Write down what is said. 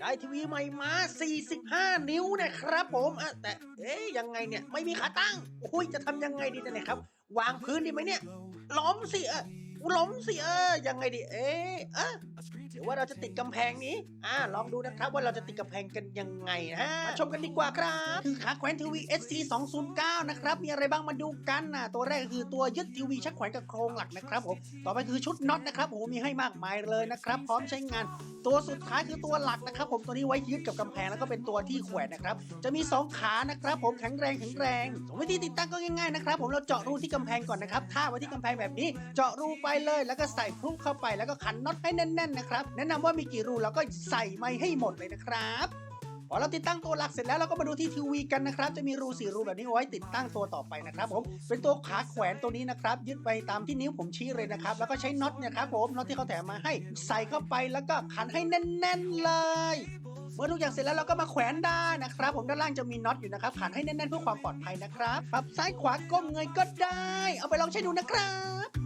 ได้ทีวีใหม่มา 45 นิ้วนะครับผมอะแต่ เอ๊ยยังไงเนี่ย ไม่มีขาตั้งอุ้ย จะทำยังไงดีเนี่ยครับ วางพื้นดีไหมเนี่ย ล้มสิเออ ล้มสิเออยังไงดีเอ๊ะเอะหรือว่าเราจะติดกำแพงนี้ อ่าลองดูนะครับว่าเราจะติดกำแพงกันยังไงนะฮะมาชมกันดีกว่าครับคือขาแขวนทีวี SC 209นะครับมีอะไรบ้างมาดูกันนะตัวแรกคือตัวยึดทีวีชักแขวนกับโครงหลักนะครับผมต่อไปคือชุดน็อตนะครับโอ้มีให้มากมายเลยนะครับพร้อมใช้งาน ตัวสุดท้ายคือตัวหลักนะครับ ผมตัวนี้ไว้ยึดกับกำแพงแล้วก็เป็นตัวที่แขวนนะครับจะมี 2 ขานะครับผมแข็งแรงแข็งแรงสวิธีติดตั้งก็ง่ายๆนะครับผมเราเจาะรูที่กำแพงก่อนนะครับท่าไว้ที่กำแพงแบบนี้เจาะรูไปไปเลย แล้วก็ใส่พลุเข้าไปแล้วก็ขันน็อตให้แน่นๆนะครับแนะนำว่ามีกี่รูเราก็ใส่ไม่ให้หมดเลยนะครับพอเราติดตั้งตัวหลักเสร็จแล้วเราก็มาดูที่ทีวีกันนะครับ จะมีรูสี่รูแบบนี้เอาไว้ติดตั้งตัวต่อไปนะครับผมเป็นตัวขาแขวนตัวนี้นะครับ ยึดไปตามที่นิ้วผมชี้เลยนะครับ แล้วก็ใช้น็อตเนี่ยครับผมน็อตที่เขาแถมมาให้ใส่เข้าไปแล้วก็ขันให้แน่น ๆ เลยเมื่อทุกอย่างเสร็จแล้วเราก็มาแขวนได้นะครับ ผมด้านล่างจะมีน็อตอยู่นะครับขันให้แน่นๆเพื่อความปลอดภัยนะครับปรับซ้ายขวาก้มเงยก็ได้ เอาไปลองใช้ดูนะครับ